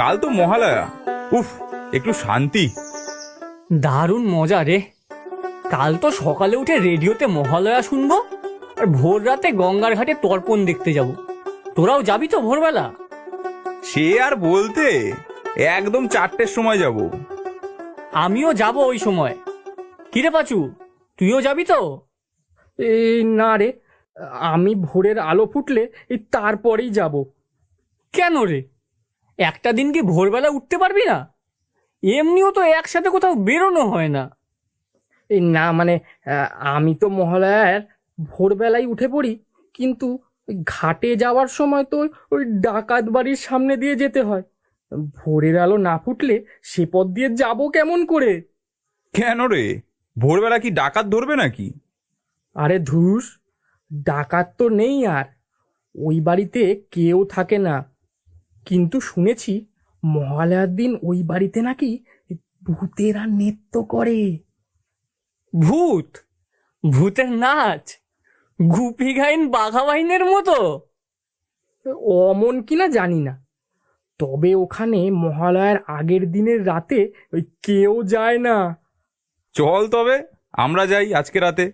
কাল তো মহালয়া। উফ একটু শান্তি। দারুণ মজা রে। কাল তো সকালে উঠে রেডিওতে মহালয়া শুনব আর ভোর রাতে গঙ্গার ঘাটে তর্পণ দেখতে যাব। তোরাও যাবি তো ভোরবেলা? সে আর বলতে একদম চারটের সময় যাব। আমিও যাব ওই সময়। কিরে পাচু তুইও যাবি তো? এই না রে আমি ভোরের আলো ফুটলে এই তারপরেই যাব। কেন রে? একটা দিন কি ভোরবেলা উঠতে পারবি না? এমনিও তো একসাথে কোথাও বেরোনো হয় না। এই না মানে আমি তো মহালয়ার ভোরবেলায় উঠে পড়ি কিন্তু ঘাটে যাওয়ার সময় তো ওই ডাকাত বাড়ির সামনে দিয়ে যেতে হয়। ভোরের আলো না ফুটলে সে পথ দিয়ে যাব কেমন করে? কেন রে? ভোরবেলা কি ডাকাত ধরবে নাকি? আরে ধুস ডাকাত তো নেই আর। ওই বাড়িতে কেউ থাকে না। কিন্তু শুনেছি মহালয়ার দিন ওই বাড়িতে নাকি ভূতেরা নৃত্য করে। ভূত? ভূতের নাচ? গুপি গাইন বাঘা বাহিনের মতো অমন কিনা জানি না। তবে ওখানে মহালয়ার আগের দিনের রাতে ওই কেউ যায় না। চল তবে আমরা যাই আজকে রাতে।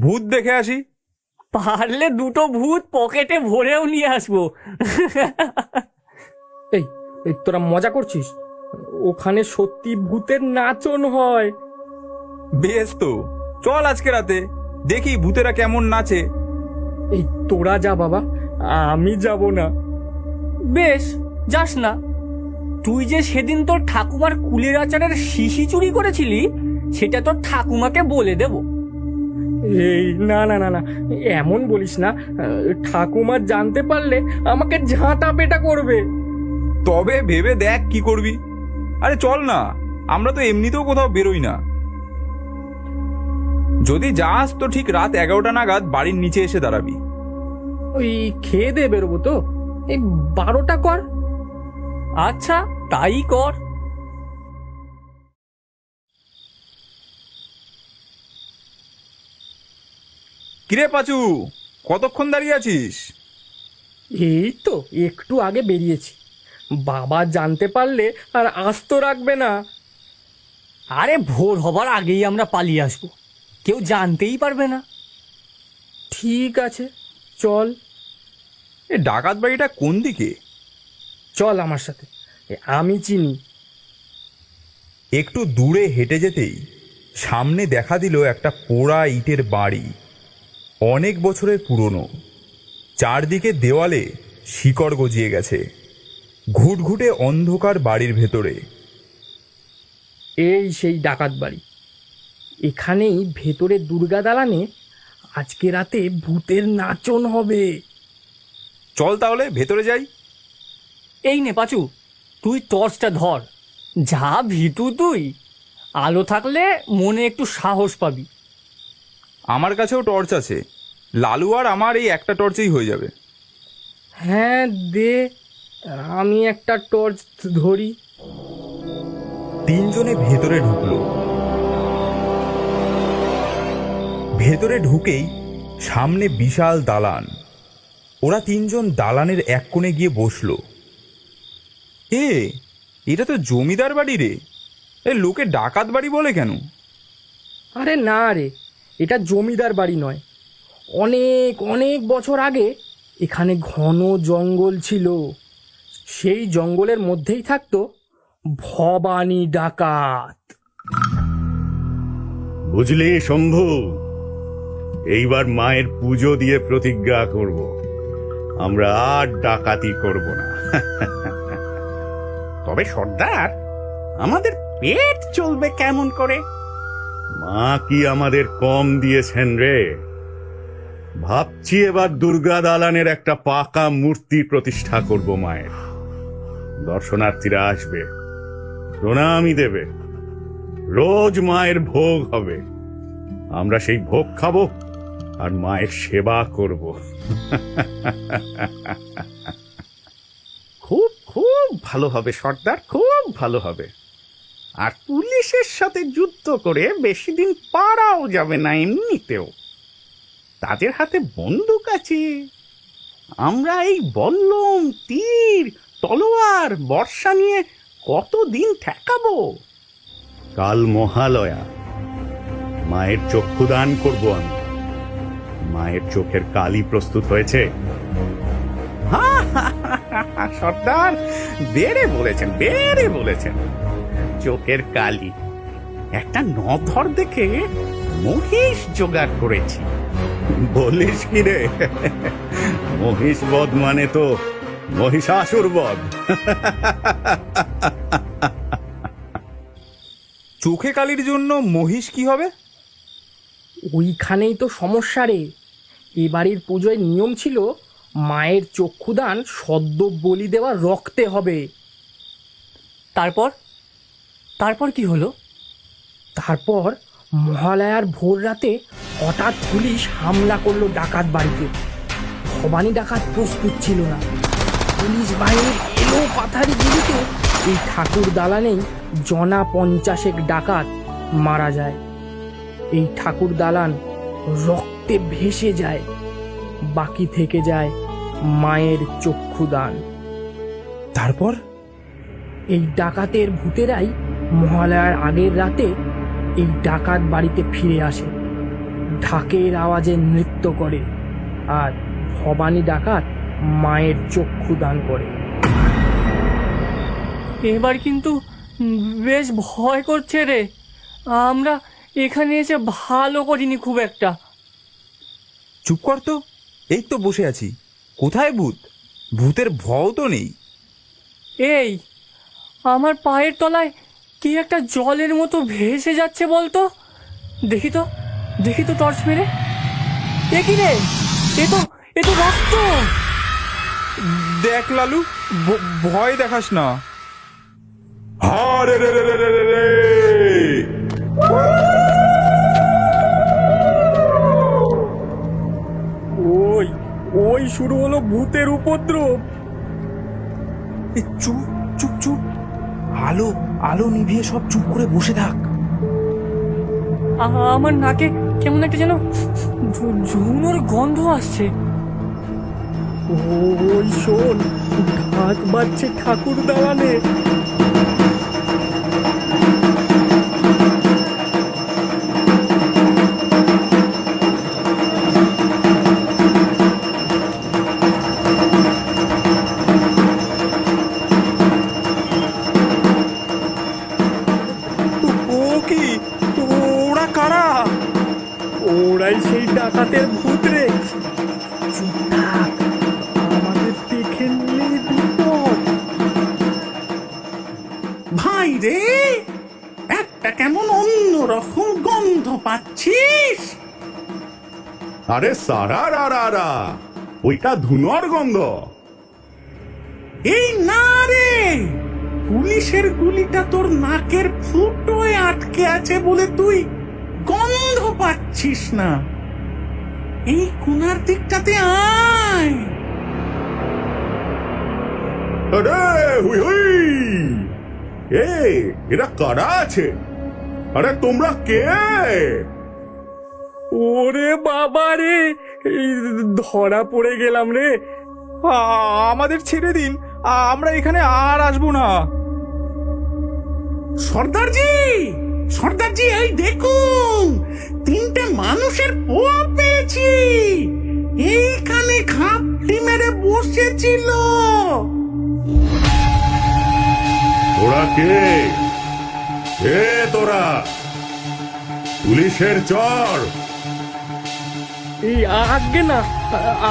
ভূত দেখে আসি। পারলে দুটো ভূত পকেটে ভরেও নিয়ে আসব। এই এই তোরা মজা করছিস? ওখানে সত্যি ভূতের নাচন হয়। বেশ তো চল আজকে রাতে দেখি ভূতেরা কেমন নাচে। এই তোরা যা বাবা আমি যাব না। বেশ যাস না। তুই যে সেদিন তোর ঠাকুমার কুলের আচারের শিশি চুরি করেছিলি সেটা তোর ঠাকুমাকে বলে দেব। এই না না না না এমন বলিস না। ঠাকুমা জানতে পারলে আমাকে ঝাঁটা পেটা করবে। তবে ভেবে দেখ কি করবি। আরে চল না আমরা তো এমনিতেও কোথাও বেরোই না। যদি যাস তো ঠিক রাত এগারোটা নাগাদ বাড়ির নিচে এসে দাঁড়াবি। ওই খেয়ে দিয়ে বেরোবো তো। এই বারোটা কর। আচ্ছা তাই কর। কিরে পাচু কতক্ষণ দাঁড়িয়ে আছিস? এই তো একটু আগে বেরিয়েছি। বাবা জানতে পারলে আর আস্ত রাখবে না। আরে ভোর হবার আগেই আমরা পালিয়ে আসব। কেউ জানতেই পারবে না। ঠিক আছে চল। এ ডাকাত বাড়িটা কোন দিকে? চল আমার সাথে এ, আমি চিনি। একটু দূরে হেঁটে যেতেই সামনে দেখা দিল একটা পোড়া ইটের বাড়ি অনেক বছরের পুরনো। চারদিকে দেওয়ালে শিকড় গজিয়ে গেছে। ঘুটঘুটে অন্ধকার বাড়ির ভেতরে। এই সেই ডাকাত বাড়ি। এখানেই ভেতরে দুর্গা দালানে আজকে রাতে ভূতের নাচন হবে। চল তাহলে ভেতরে যাই। এই নে পাচু তুই টর্চটা ধর। যা ভিতু তুই আলো থাকলে মনে একটু সাহস পাবি। আমার কাছেও টর্চ আছে। লালু আর আমার এই একটা টর্চেই হয়ে যাবে। হ্যাঁ দে। আমি একটা টর্চ ধরি। তিনজনে ভেতরে ঢুকলো। ভেতরে ঢুকেই সামনে বিশাল দালান। ওরা তিনজন দালানের এক কোণে গিয়ে বসল। এ এটা তো জমিদার বাড়ি রে। এ লোকে ডাকাত বাড়ি বলে কেন? আরে না রে এটা জমিদার বাড়ি নয়। অনেক অনেক বছর আগে এখানে ঘন জঙ্গল ছিল। সেই জঙ্গলের মধ্যেই থাকতো ভবানী ডাকাত। বুঝলি শম্ভু? এইবার মায়ের পুজো দিয়ে প্রতিজ্ঞা করব। আমরা আর ডাকাতি করব না। তবে সর্দার, আমাদের পেট চলবে কেমন করে? মা কি আমাদের কম দিয়েছেন রে? ভাবছি এবার দুর্গা দালানের একটা পাকা মূর্তি প্রতিষ্ঠা করব মায়ের। দর্শনার্থীরা আসবে। প্রণামই দেবে। রোজ মায়ের ভোগ হবে। আমরা সেই ভোগ খাব আর মায়ের সেবা করব। খুব খুব ভালো হবে, সর্দার, খুব ভালো হবে। আর পুলিশের সাথে যুদ্ধ করে বেশি দিন পারাও যাবে না এমনিতেও। তাদের হাতে বন্দুক আছে। আমরা এই বল্লম, তীর তলোয়ার বর্ষা নিয়ে কতদিন ঠেকাবো? কাল মহালয়া। মায়ের চক্ষুদান করব আমি। মায়ের চোখের কালি প্রস্তুত হয়েছে? সর্দার বেড়ে বলেছেন বেড়ে বলেছেন। চোখের কালি। একটা নধর দেখে মহিষ জোগাড় করেছি। বলিস কি রে? মহিষ বধ মানে তো মহিষাসুর বধ চোখে কালির জন্য মহিষ কি হবে? ওইখানেই তো সমস্যা রে। এ বাড়ির পুজোয় নিয়ম ছিল মায়ের চক্ষুদান সদ্য বলি দেওয়া রক্তে হবে। তারপর? তারপর কি হলো? তারপর মহালয়ার ভোর রাতে হঠাৎ পুলিশ হামলা করল ডাকাত বাড়িতে। ভবানী ডাকাত প্রস্তুত ছিল না। পুলিশ বাহিনীর এলো পাথারি গুলিতে। এই ঠাকুর দালানেই জনা পঞ্চাশেক ডাকাত মারা যায়। এই ঠাকুর দালান রক্তে ভেসে যায় বাকি থেকে যায় মায়ের চক্ষুদান তারপর? এই ডাকাতের ভূতেরাই মহালয়ার আগের রাতে এই ডাকাত বাড়িতে ফিরে আসে। ঢাকের আওয়াজে নৃত্য করে। আর ভবানী ডাকাত মায়ের চক্ষু দান করে। এবার কিন্তু বেশ ভয় করছে রে। আমরা এখানে এসে ভালো করিনি খুব একটা। চুপ কর তো এই তো বসে আছি। কোথায় ভূত? ভূতের ভয় তো নেই। এই আমার পায়ের তলায় কি একটা জলের মতো ভেসে যাচ্ছে বলতো? দেখি তো দেখি তো টর্চ মেরে। এ কি রে? এ তো এ তো রক্ত! দেখ লালু ভ- ভয় দেখাস না। আরে রে রে রে রে রে রে। ওই ওই শুরু হলো ভূতের উপদ্রব। এ চুপ চুপ চুপ। আলো আলো নিভিয়ে সব চুপ করে বসে থাক। আমার নাকে কেমন একটা যেন ঝু- ঝুমোর গন্ধ আসছে। ওই শোন ঢাক বাজছে ঠাকুর দালানে ওরাই সেই ডাকাতের ভূত রে। পাচ্ছিস? আরে সারা রা রা রা। ওইটা ধুনোর গন্ধ। এই না রে! পুলিশের গুলিটা তোর নাকের ফুটোয় আটকে আছে বলে তুই গন্ধ পাচ্ছিস না। এই কোনার দিকটাতে আয়! আরে হুই হুই। এ এরা কারা আছে? আরে তোমরা কে? ওরে বাবা রে এই ধরা পড়ে গেলাম রে। আমাদের ছেড়ে দিন আমরা এখানে আর আসব না। সর্দারজি! সর্দারজি এই দেখুন তিনটে মানুষের পোয়া পেয়েছি। এইখানে খাপটি মেরে বসেছিল। ওরা কে? কে তোরা পুলিশের চর। এই আগে না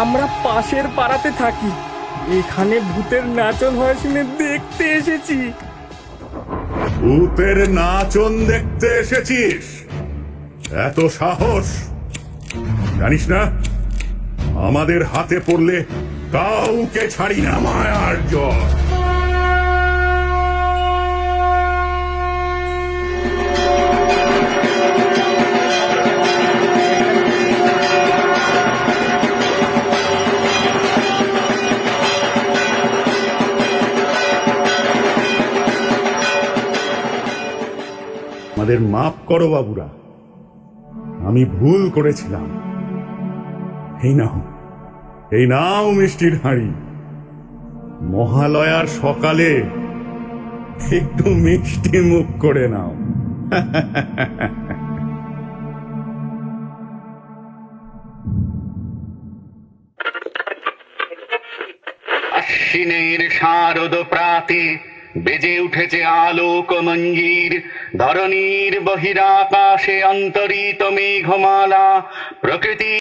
আমরা পাশের পাড়াতে থাকি। এখানে ভূতের নাচন হয় শুনে দেখতে এসেছি। ভূতের নাচন দেখতে এসেছিস? এত সাহস। জানিস না আমাদের হাতে পড়লে কাউকে ছাড়ি না মায়ার জ্বর। আমাদের মাফ করো বাবুরা। আমি ভুল করেছিলাম। এই নাও এই নাও মিষ্টির হাঁড়ি। মহালয়ার সকালে একটু মিষ্টি মুখ করে নাও। আশ্বিনের শারদ প্রাতে বেজে উঠেছে আলোক মঞ্জির ধরণীর বহিরাকাশে অন্তরিত মেঘমালা। প্রকৃতি